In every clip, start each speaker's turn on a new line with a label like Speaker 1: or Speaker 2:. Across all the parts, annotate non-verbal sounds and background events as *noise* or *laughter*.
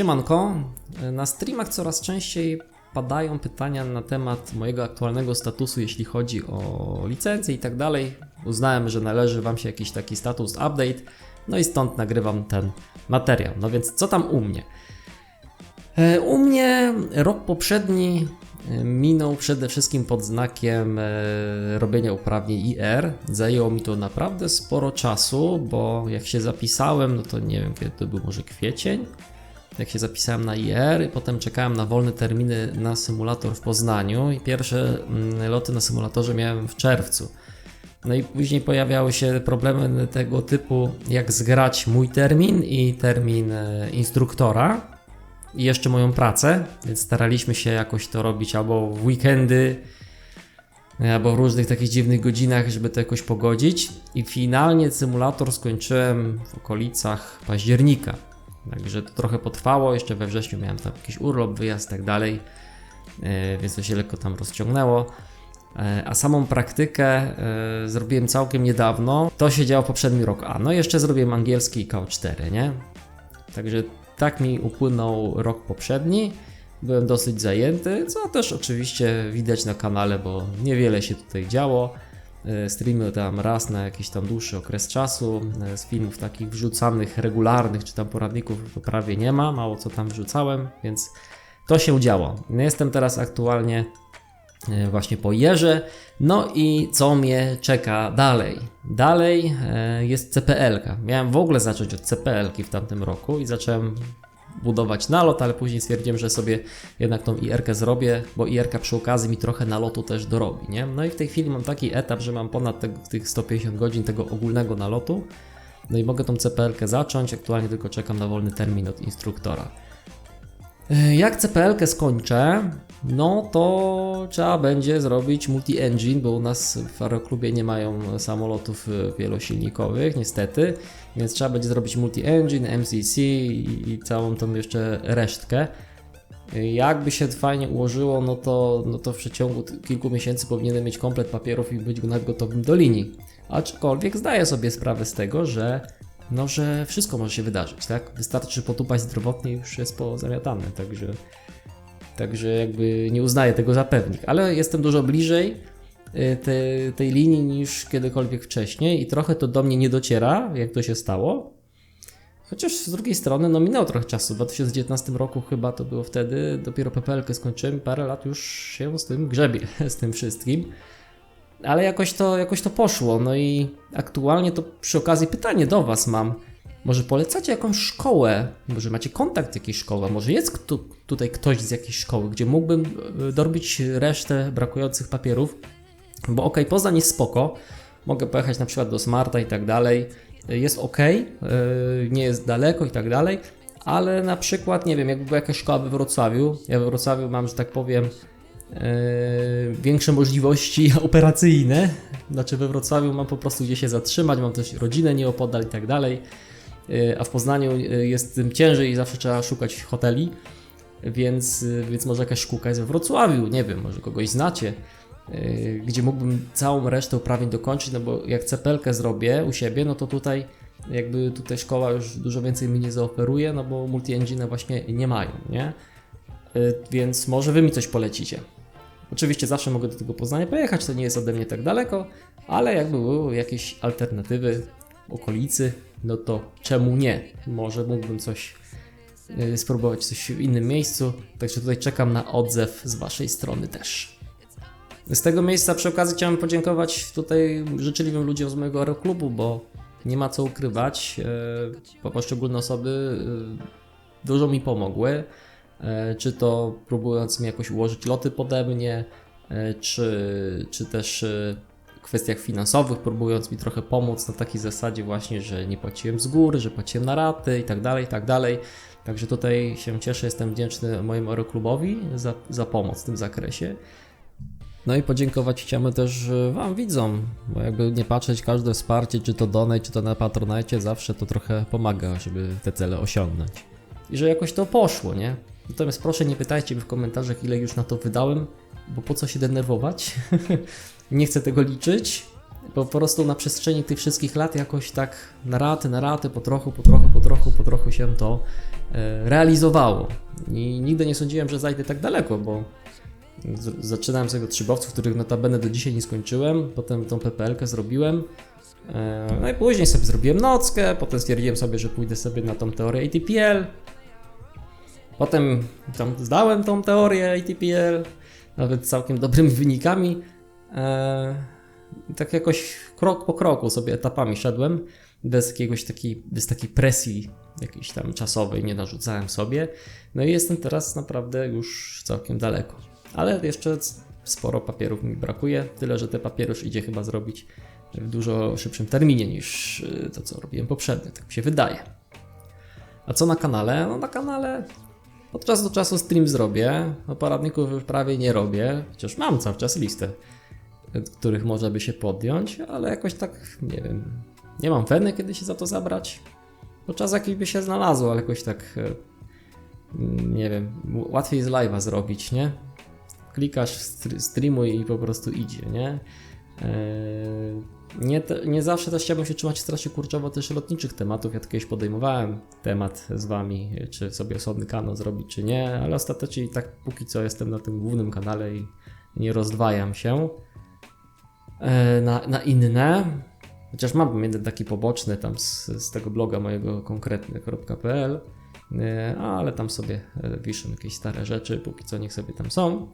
Speaker 1: Siemanko, na streamach coraz częściej padają pytania na temat mojego aktualnego statusu, jeśli chodzi o licencję i tak dalej. Uznałem, że należy Wam się jakiś taki status update, no i stąd nagrywam ten materiał. No więc co tam u mnie? E, U mnie rok poprzedni e, minął przede wszystkim pod znakiem e, robienia uprawnień IR. Zajęło mi to naprawdę sporo czasu, bo jak się zapisałem, no to nie wiem kiedy to był, może kwiecień. Jak się zapisałem na IR, i potem czekałem na wolne terminy na symulator w Poznaniu i pierwsze mm, loty na symulatorze miałem w czerwcu. No i później pojawiały się problemy tego typu, jak zgrać mój termin i termin e, instruktora i jeszcze moją pracę, więc staraliśmy się jakoś to robić albo w weekendy, albo w różnych takich dziwnych godzinach, żeby to jakoś pogodzić. I finalnie symulator skończyłem w okolicach października. Także to trochę potrwało, jeszcze we wrześniu miałem tam jakiś urlop, wyjazd i tak dalej, e, więc to się lekko tam rozciągnęło. E, A samą praktykę e, zrobiłem całkiem niedawno. To się działo w poprzednim roku. A no jeszcze zrobiłem angielski i K4, nie? Także tak mi upłynął rok poprzedni. Byłem dosyć zajęty, co też oczywiście widać na kanale, bo niewiele się tutaj działo. E, Streamy tam raz na jakiś tam dłuższy okres czasu. E, Z filmów takich wrzucanych, regularnych, czy tam poradników prawie nie ma. Mało co tam wrzucałem, więc to się działo. No, Jestem teraz aktualnie e, właśnie po Jerze. No i co mnie czeka dalej? Dalej jest CPL. -ka. Miałem w ogóle zacząć od CPL w tamtym roku i zacząłem budować nalot, ale później stwierdziłem, że sobie jednak tą IR-kę zrobię, bo IR-ka przy okazji mi trochę nalotu też dorobi, nie? No i w tej chwili mam taki etap, że mam ponad tego, tych 150 godzin tego ogólnego nalotu, no i mogę tą CPL-kę zacząć, aktualnie tylko czekam na wolny termin od instruktora. E, Jak CPL-kę skończę, no to trzeba będzie zrobić multi-engine, bo u nas w aeroklubie nie mają samolotów e, wielosilnikowych, niestety, więc trzeba będzie zrobić multi-engine, MCC i, i całą tą jeszcze resztkę. E, Jakby się fajnie ułożyło, no to, no to w przeciągu kilku miesięcy powinienem mieć komplet papierów i być gotowym do linii. Aczkolwiek zdaję sobie sprawę z tego, że no, że wszystko może się wydarzyć, tak? Wystarczy potupać zdrowotnie i już jest pozamiatane, także, także jakby nie uznaję tego za pewnik, ale jestem dużo bliżej y, te, tej linii niż kiedykolwiek wcześniej i trochę to do mnie nie dociera, jak to się stało. Chociaż z drugiej strony, no minęło trochę czasu. W 2019 roku chyba to było wtedy, dopiero PPL-kę skończyłem, parę lat już się z tym grzebie, *laughs* z tym wszystkim. Ale jakoś to, jakoś to poszło. No i aktualnie to przy okazji pytanie do Was mam. Może polecacie jakąś szkołę? Może macie kontakt z jakiejś szkoły? Może jest tu, tutaj ktoś z jakiejś szkoły, gdzie mógłbym e, dorobić resztę brakujących papierów? Bo okej, Poznań jest spoko. Mogę pojechać na przykład do Smarta i tak dalej. Jest ok, nie jest daleko i tak dalej. Ale na przykład, nie wiem, jakby była jakaś szkoła we Wrocławiu. Ja we Wrocławiu mam, że tak powiem, e, większe możliwości *laughs* operacyjne. Znaczy we Wrocławiu mam po prostu gdzie się zatrzymać, mam też rodzinę nieopodal i tak dalej. E, A w Poznaniu e, jest tym ciężej i zawsze trzeba szukać hoteli. Więc, więc może jakaś szkółka jest we Wrocławiu, nie wiem, może kogoś znacie, gdzie mógłbym całą resztę uprawnień dokończyć, no bo jak cepelkę zrobię u siebie, no to tutaj jakby tutaj szkoła już dużo więcej mi nie zaoferuje, no bo multi-engine właśnie nie mają, nie? Więc może wy mi coś polecicie. Oczywiście zawsze mogę do tego Poznania pojechać, to nie jest ode mnie tak daleko, ale jakby były jakieś alternatywy w okolicy, no to czemu nie? Może mógłbym coś y, spróbować coś w innym miejscu, także tutaj czekam na odzew z waszej strony też. Z tego miejsca przy okazji chciałem podziękować tutaj życzliwym ludziom z mojego aeroklubu, bo nie ma co ukrywać, e, poszczególne osoby e, dużo mi pomogły. E, Czy to próbując mi jakoś ułożyć loty pode mnie, e, czy, czy też e, w kwestiach finansowych, próbując mi trochę pomóc na takiej zasadzie właśnie, że nie płaciłem z góry, że płaciłem na raty i tak dalej, i tak dalej. Także tutaj się cieszę, jestem wdzięczny mojemu aeroklubowi za, za pomoc w tym zakresie. No i podziękować chciałbym też Wam widzom, bo jakby nie patrzeć, każde wsparcie, czy to donate, czy to na Patronite, zawsze to trochę pomaga, żeby te cele osiągnąć. I że jakoś to poszło, nie? Natomiast proszę nie pytajcie mnie w komentarzach, ile już na to wydałem, bo po co się denerwować? *laughs* nie chcę tego liczyć, bo po prostu na przestrzeni tych wszystkich lat jakoś tak na raty, na raty, po trochu, po trochu, po trochu, po trochu się to e, realizowało. I nigdy nie sądziłem, że zajdę tak daleko, bo zaczynałem z tego trzybowców, których notabene do dzisiaj nie skończyłem, potem tą PPL-kę zrobiłem. E, No i później sobie zrobiłem nockę, potem stwierdziłem sobie, że pójdę sobie na tą teorię ATPL. Potem tam zdałem tą teorię ATPL, nawet całkiem dobrymi wynikami. E, i tak jakoś krok po kroku sobie etapami szedłem, bez jakiegoś takiej, bez takiej presji jakiejś tam czasowej nie narzucałem sobie. No i jestem teraz naprawdę już całkiem daleko. Ale jeszcze sporo papierów mi brakuje, tyle że te papiery już idzie chyba zrobić w dużo szybszym terminie niż y, to, co robiłem poprzednio, tak mi się wydaje. A co na kanale? No na kanale od czasu do czasu stream zrobię, no poradników już prawie nie robię, chociaż mam cały czas listę, których można by się podjąć, ale jakoś tak, nie wiem, nie mam weny, kiedy się za to zabrać. Bo czas jakiś by się znalazło, ale jakoś tak, y, mm, nie wiem, łatwiej z live'a zrobić, nie? Klikasz str- streamuj i po prostu idzie, nie? Eee, Nie, nie zawsze też chciałbym się trzymać strasznie kurczowo też lotniczych tematów. Ja kiedyś podejmowałem temat z wami, czy sobie osobny kanał zrobić, czy nie, ale ostatecznie tak póki co jestem na tym głównym kanale i nie rozdwajam się e, na, na inne. Chociaż mam jeden taki poboczny tam z, z tego bloga mojego konkretny.pl, e, ale tam sobie wiszę jakieś stare rzeczy, póki co niech sobie tam są.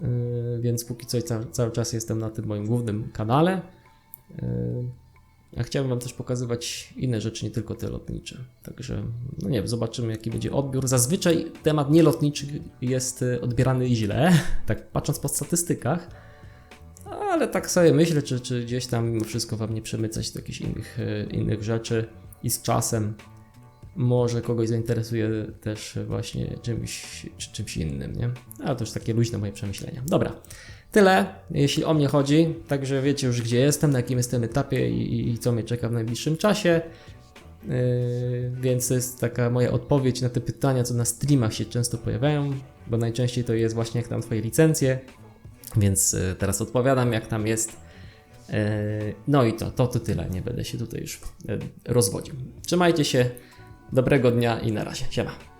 Speaker 1: Yy, więc póki co cały, cały czas jestem na tym moim głównym kanale. Yy, A chciałbym Wam też pokazywać inne rzeczy, nie tylko te lotnicze. Także, no nie wiem, zobaczymy jaki będzie odbiór. Zazwyczaj temat nielotniczy jest y, odbierany źle, *laughs* tak patrząc po statystykach. Ale tak sobie myślę, czy, czy gdzieś tam mimo wszystko Wam nie przemycać do jakichś innych, y, innych rzeczy i z czasem może kogoś zainteresuje też właśnie czymś, czy czymś innym, nie? Ale to już takie luźne moje przemyślenia. Dobra, tyle, jeśli o mnie chodzi. Także wiecie już, gdzie jestem, na jakim jestem etapie i, i- i co mnie czeka w najbliższym czasie. Yy, więc to jest taka moja odpowiedź na te pytania, co na streamach się często pojawiają, bo najczęściej to jest właśnie jak tam Twoje licencje. Więc yy, teraz odpowiadam, jak tam jest. Yy, No i to, to, to tyle. Nie będę się tutaj już yy, rozwodził. Trzymajcie się. Dobrego dnia i na razie. Siema.